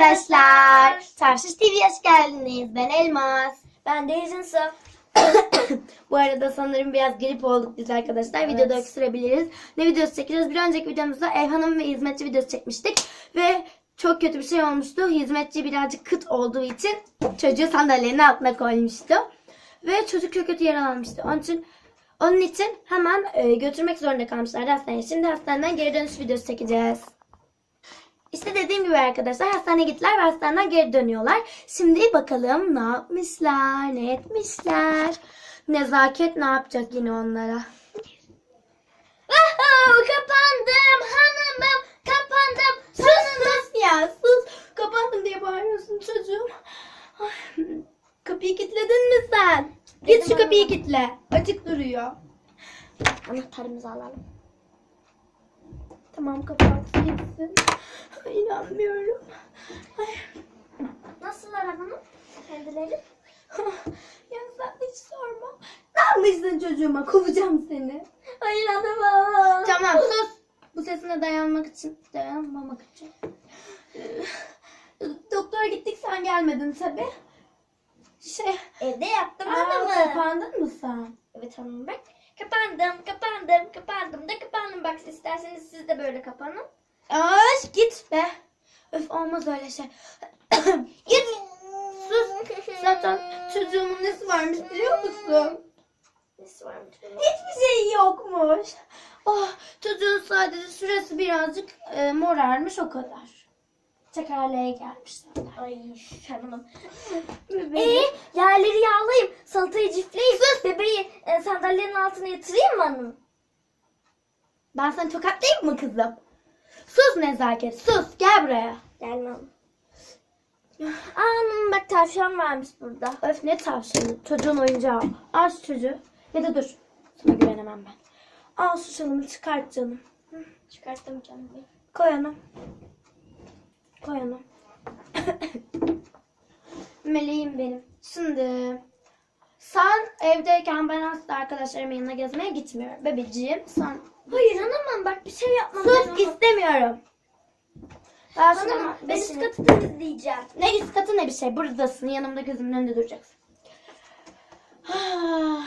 arkadaşlar. Tarşış TV'ye hoş geldiniz. Ben Elmas. Ben de Yüzünsü. Bu arada sanırım biraz grip olduk biz arkadaşlar. Videoda öksürebiliriz. Ne videosu çekiyoruz? Bir önceki videomuzda ev hanım ve hizmetçi videosu çekmiştik. Ve çok kötü bir şey olmuştu. Hizmetçi birazcık kıt olduğu için çocuğu sandalyenin altına koymuştu. Ve çocuk çok kötü yaralanmıştı. Onun için onun için hemen e, götürmek zorunda kalmışlardı hastaneye. Şimdi hastaneden geri dönüş videosu çekeceğiz. İşte dediğim gibi arkadaşlar hastaneye gittiler ve hastaneden geri dönüyorlar. Şimdi bakalım ne yapmışlar, ne etmişler. Nezaket ne yapacak yine onlara. Wow, kapandım hanımım kapandım. Sus sus ya sus. Kapattım diye bağırıyorsun çocuğum. Ay, kapıyı kilitledin mi sen? Git şu kapıyı ama. kilitle. Açık duruyor. Anahtarımızı alalım. Tamam kapat gitsin. İnanmıyorum. Ay. Nasıllar hanım? Kendileri? ya sen hiç sorma. Ne yapmışsın çocuğuma? Kovacağım seni. Hayır hanımım. Tamam sus. Bu sesine dayanmak için, dayanmamak için. Doktora gittik sen gelmedin tabi. Şey, Evde yaptım aa, hanımım. kapandın mı sen? Evet hanım bak. Kapandım, kapandım, kapandım da kapandım. Bak isterseniz siz de böyle kapanın. Aş git be. Öf olmaz öyle şey. git. Sus. Zaten çocuğumun nesi varmış biliyor musun? Nesi varmış? Hiçbir şey yokmuş. Oh, çocuğun sadece şurası birazcık e, morarmış o kadar. Tekerleğe gelmiş zaten. Ay hanımım. Bebeğim. Ee, yerleri yağlayayım, salatayı cifleyeyim. Bebeği e, sandalyenin altına yatırayım mı hanım? Ben seni tokatlayayım mı kızım? Sus nezaket sus gel buraya. Gelmem. Aa, hanım bak tavşan varmış burada. Öf ne tavşanı çocuğun oyuncağı. Al şu çocuğu. Ya da dur. Sana güvenemem ben. Al şu şalımı çıkart canım. Çıkarttım canım. Koy onu. Koy onu. Meleğim benim. Şimdi sen evdeyken ben asla arkadaşlarımın yanına gezmeye gitmiyorum. Bebeciğim sen Hayır hanımım bak bir şey yapmam. sus ben istemiyorum. Ben sana ben üst katı temizleyeceğim. Ne üst katı ne bir şey. Buradasın. Yanımda gözümün önünde duracaksın.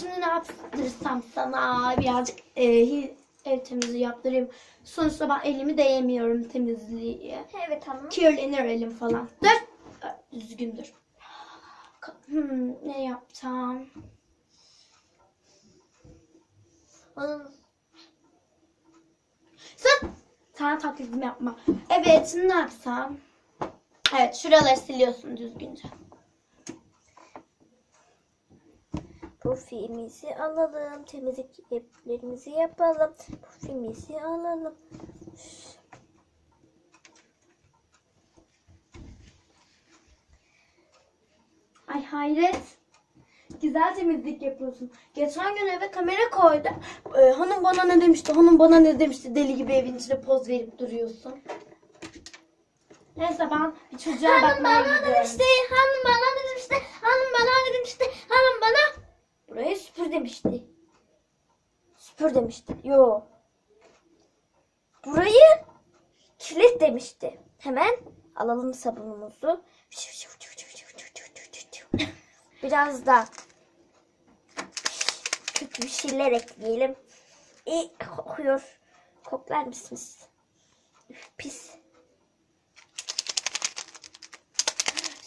Şimdi ne yaptırsam sana birazcık e, ev temizliği yaptırayım. Sonuçta ben elimi değemiyorum temizliğe. Evet hanım. Kirlenir elim falan. Dur. Düzgün dur. Hmm, ne yapsam? Hanım. Sus! Sana taklidimi yapma. Evet ne yapsam? Evet şuraları siliyorsun düzgünce. Pufimizi alalım. Temizlik yapılarımızı yapalım. Pufimizi alalım. Ay hayret. Güzel temizlik yapıyorsun. Geçen gün eve kamera koydum. Ee, hanım bana ne demişti, hanım bana ne demişti. Deli gibi evin içinde poz verip duruyorsun. Neyse ben bir çocuğa Hanım bakmaya bana gidiyorum. Hanım bana demişti. Hanım bana demişti. Hanım bana. Burayı süpür demişti. Süpür demişti. Yo. Burayı kilit demişti. Hemen alalım sabunumuzu. Biraz da kötü bir şeyler ekleyelim. İyi kokuyor. Koklar mısınız? Üf, Pis.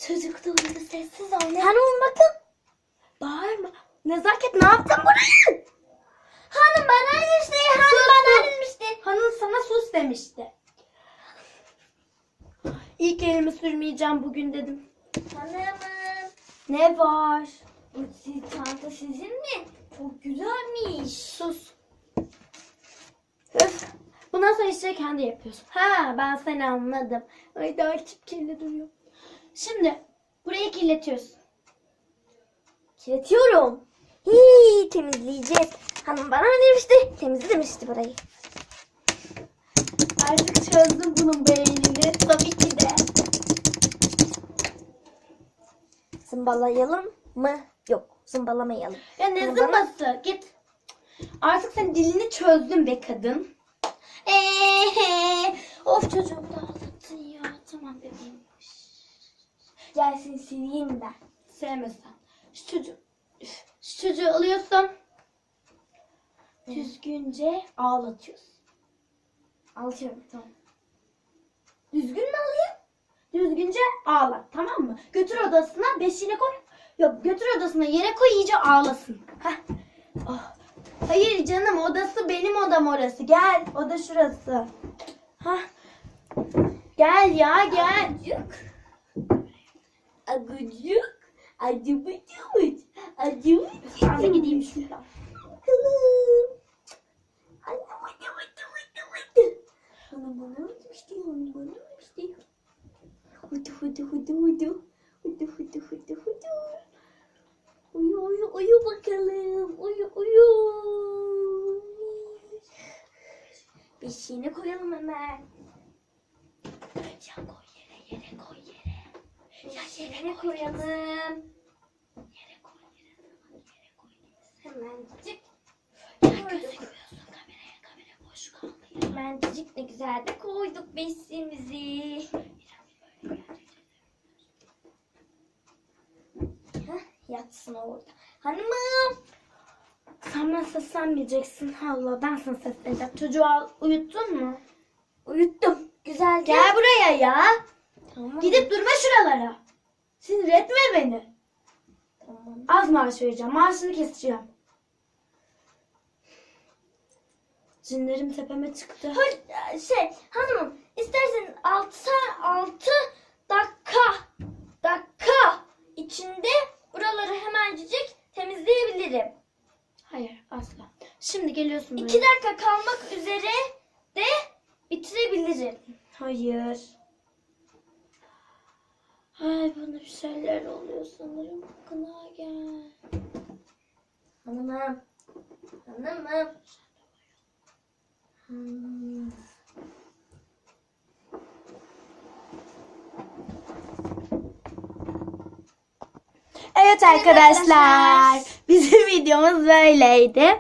Çocuk da uyudu sessiz ol. Hanım bakın. Bağırma. Nezaket ne yaptın buraya? Hanım bana demişti. Hanım bana demişti. Hanım sana sus demişti. İlk elimi sürmeyeceğim bugün dedim. Hanımım. Ne var? Bu çanta sizin mi? Çok güzelmiş. Sus. Öf. Bundan sonra işleri kendi yapıyorsun. Ha ben seni anladım. Ay daha içip kirli duruyor. Şimdi burayı kirletiyorsun. Kirletiyorum. Hii temizleyeceğiz. Hanım bana ne demişti? Temizle demişti burayı. Artık çözdüm bunun beynini. Tabii ki de. Zımbalayalım mı? Yok zımbalamayalım. Ya ne Bunu bana- zımbası? Git. Artık sen dilini çözdün be kadın. Eee, of çocuğumu da ağlattın ya. Gelsin sileyim ben. Sevmesen. Şu çocuğu, çocuğu alıyorsun. Düzgünce ağlatıyorsun. Alıyorum tamam. Düzgün mü alayım? Düzgünce ağlat tamam mı? Götür odasına beşiğine koy. Yok götür odasına yere koy iyice ağlasın. Heh. Oh. Hayır canım odası benim odam orası. Gel oda şurası. Hah. Gel ya gel. Agucuk. Acıbıcıbıç. Acıbıcıbıç. Ben de gideyim şuradan. Bana bana ötmüştü, bana bana ötmüştü. Hudu hudu hudu hudu. Hudu hudu hudu hudu. Uyu uyu uyu bakalım. Uyu uyu. Beşiğini koyalım hemen. Ya koy yere yere koy yere. Ya yerine koyalım. Yere koy yere. Yere koy. Hemencik. Kameraya kamera boş kaldı. ya. Hemencik ne güzel de koyduk beşiğimizi. Heh, yatsın orada. Hanımım. Sen bana seslenmeyeceksin. Allah ben sana sesleneceğim. Çocuğu al, uyuttun mu? Uyuttum. Güzel Gel buraya ya. Tamam. Gidip durma şuralara. Sinir etme beni. Tamam. Az maaş vereceğim. Maaşını keseceğim. Cinlerim tepeme çıktı. Hır- Şey hanımım istersen 6 6 dakika dakika içinde buraları hemencik temizleyebilirim. Hayır asla. Şimdi geliyorsun buraya. 2 dakika kalmak üzere de bitirebilirim. Hayır. Ay bana bir şeyler oluyor sanırım. Kına gel. Hanımım. Hanımım. Evet arkadaşlar. Bizim videomuz böyleydi.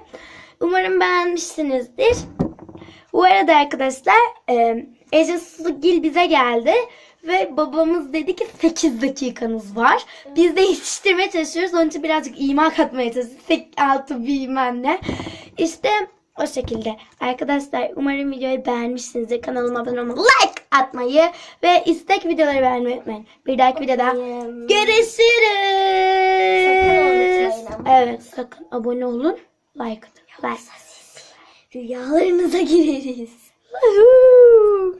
Umarım beğenmişsinizdir. Bu arada arkadaşlar e, Ece Sugil bize geldi. Ve babamız dedi ki 8 dakikanız var. Biz de yetiştirmeye çalışıyoruz. Onun için birazcık ima katmaya çalışıyoruz. 8, 6 bilmem ne. İşte o şekilde. Arkadaşlar umarım videoyu beğenmişsinizdir. Kanalıma abone olmayı, like atmayı ve istek videoları beğenmeyi unutmayın. Bir dahaki videoda. Görüşürüz. Sakın. Evet sakın abone olun. Like atın. Like. Rüyalarınıza gireriz.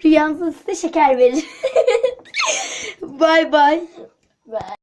Rüyanızda size şeker verir. bye bye. Bye.